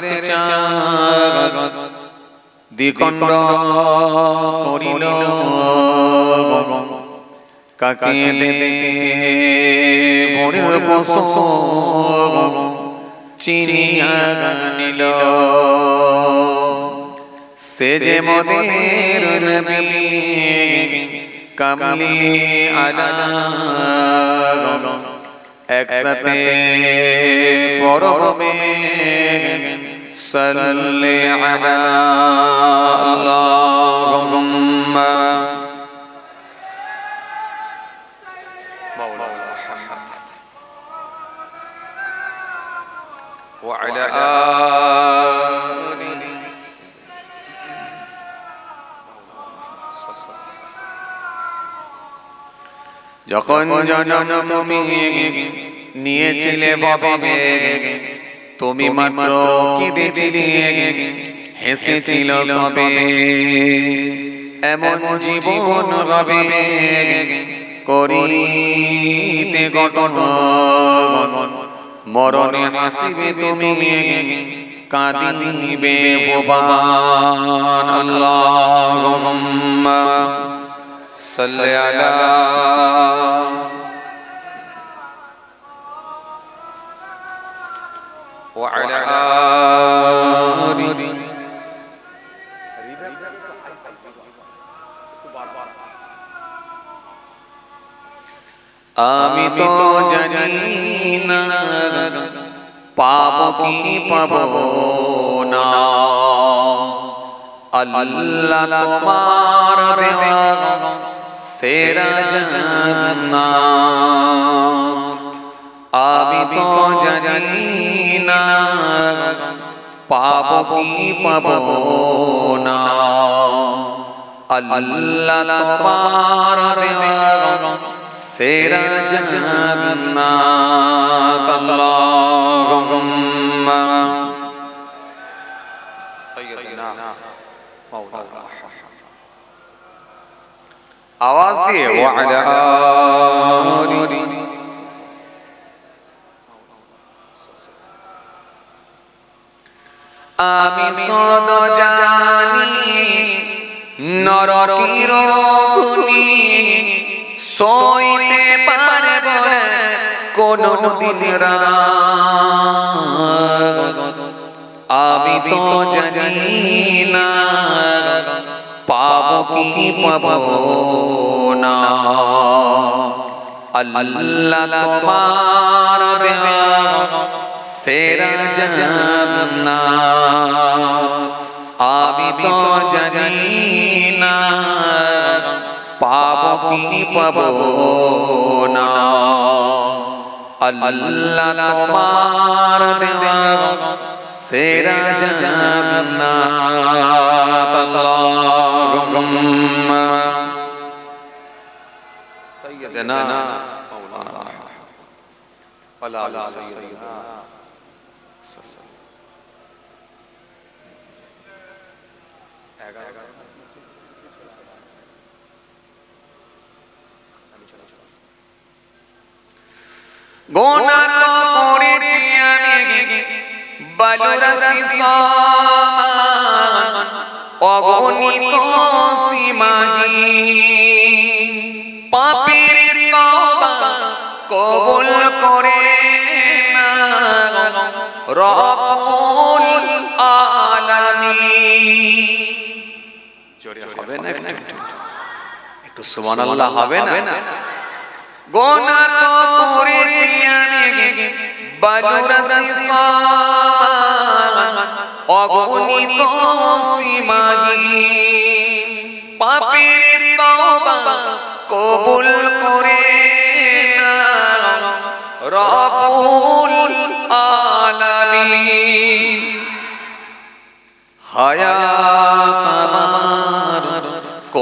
আকাশের চাঁদ দ্বিখণ্ড করিল কাকে বড়ের বসন চিনিয়া নিল সে যে মদের নবী কামলি একসাথে পরমে সাল্লি আলা আল্লাহুম্মা مولانا محمد وعلى آله যখন জনম তুমি নিয়েছিলে ভবে তুমি মাত্র কেঁদেছিলে হেসেছিল সবে। এমন জীবন হবে করিতে গঠন। মরণে হাসিবে তুমি কাঁদিবে ভবান আল্লাহুম্মা সাল্লি وعلى آله আমি তো জানি না পাব কি পাব না আল্লাহ তোমার দেওয়া সেরা জান্নাত আমি তো জানি না। পাব কি পাব না। আল্লাহ সেরা জান্নাত। আওয়াজ দিয়ে আমি সদ জানি নরকির গুনি সইতে পারব কোন দিন আমি তো জানি না, পাব কি পাব না। আল্লাহ তোমার দেওয়া সেরা জান্নাত। আমি তো জানি না পাব কি পাব না। আল্লাহ তোমার দেওয়া সেরা জান্নাত। আল্লাহুম্মা। সাইয়্যিদানা মাওলানা। ওয়ালা সাইয়্যিদিনা গোনা করেছি আমি বালুরাসি সমান অগণিত সীমাহীন। পাপের তওবা কবুল করে না আলামিন। জোরে হবে না একটু একটু সুবহানাল্লাহ হবে না? গোনা তো করেছি আমি বালুরাসি সমান অগণিত সীমাহীন। পাপের তওবা কবুল করে না রব্বুল আলামিন। হায়াত আমার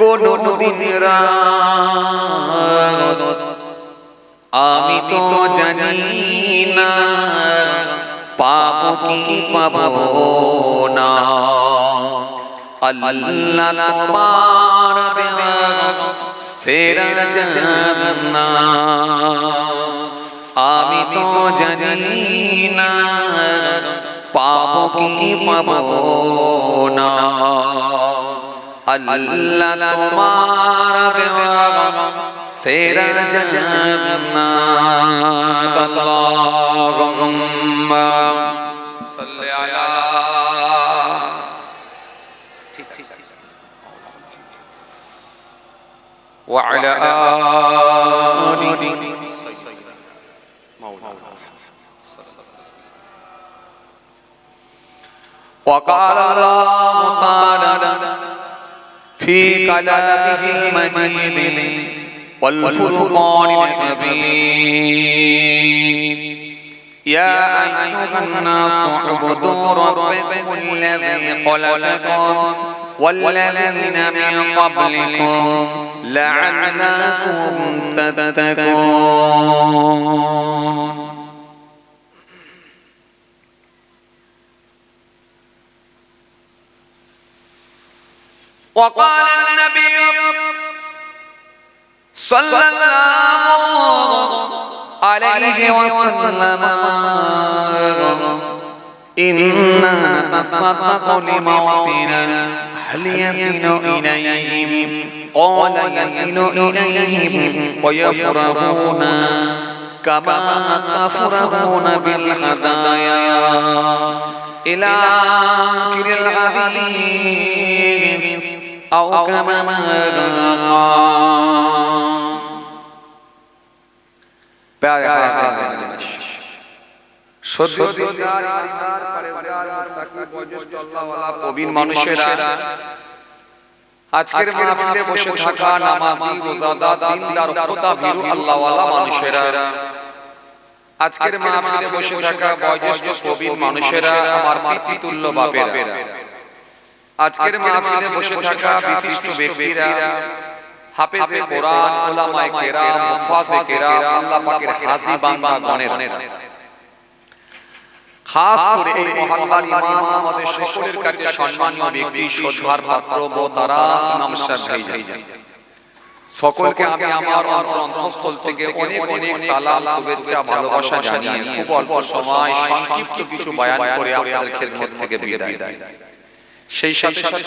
কোনো দিন আমি তো জানি না পাবো কি পাবো না। আল্লাহ তোমার দেওয়া সেরা জান্নাত। আমি তো জানি না পাবো কি পাবো না। আল্লাহ তোমার দেওয়া সেরা জান্নাত আল্লাহুম্মা সাল্লি আলা ঠিক ঠিক وعلى آل وقال الله تعالى في كلامه المجيد والفرقان الحميد يا أيها الناس اعبدوا ربكم الذي خلقكم والذين من قبلكم لعلكم تتقون وقال النبي صلى الله عليه وسلم إنا نتصدق لموتنا هل يصل إليهم؟ قال يصل إليهم ويفرحون كما تفرحون بالهدايا. إلى آخر الحديث أو كما قال প্রবীণ মানুষেরা আজকের মাহফিলে বসে থাকা নামাজি রোজাদার দিনদার খোদা ভীরু আল্লাহওয়ালা মানুষেরা আজকের মাহফিলে বসে থাকা বয়োজ্যেষ্ঠ প্রবীণ মানুষেরা আমার পিতৃতুল্য বাপেরা আজকের মাহফিলে বসে থাকা বিশিষ্ট ব্যক্তিরা হাফেজে কোরআন উলামায়ে কেরাম মুফাসে কেরাম আল্লাহ পাকের হাজী বান্দা গণের খাস করে এই মহল্লার ইমাম আমাদের সকলের কাছে সম্মানীয় ব্যক্তি শ্রদ্ধার পাত্র তারা ইমাম সাহেব ভাইজান সকলকে আমি আমার অন্তর অন্তঃস্থল থেকে অনেক অনেক সালাম শুভেচ্ছা ভালোবাসা জানিয়ে খুব অল্প সময় সংক্ষিপ্ত কিছু বয়ান করে আপনাদের খেদমত থেকে বিদায় সেই সাথে সাথে